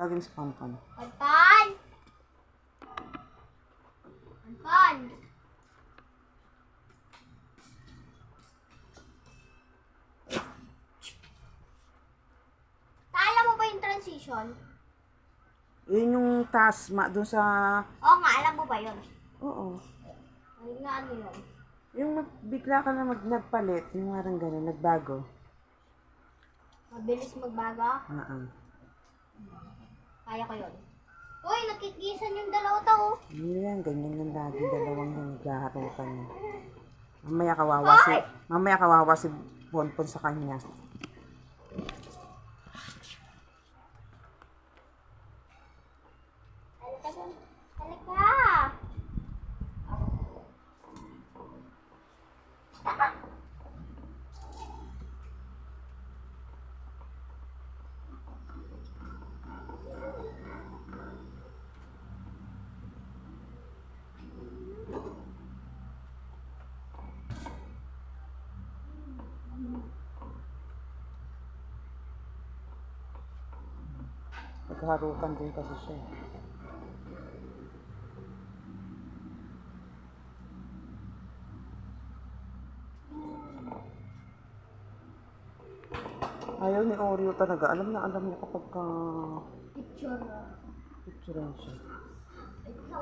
Tawagin mo si. Panpan! Panpan! Alam mo ba yung transition? Yun yung tasma doon sa... Oo nga, alam mo ba yun? Oo. Ay nga, ano yun? Yung mag, bigla ka na mag, nagpalit, yung parang gano'n, nagbago. Mabilis magbago? Ah, ah. Kaya ko yun. Uy, nakikisan yung dalawa tao. Ano yan, ganyan lang lagi, dalawang yung naghaharutan. Mamaya kawawa si, mamaya kawawa si Bonpon sa kanya. Halika. Halika! Naghaharutan din kasi siya. eh. Ayaw ni Oreo talaga. Alam na alam niya kapag ka Picture. picturean siya. Ito.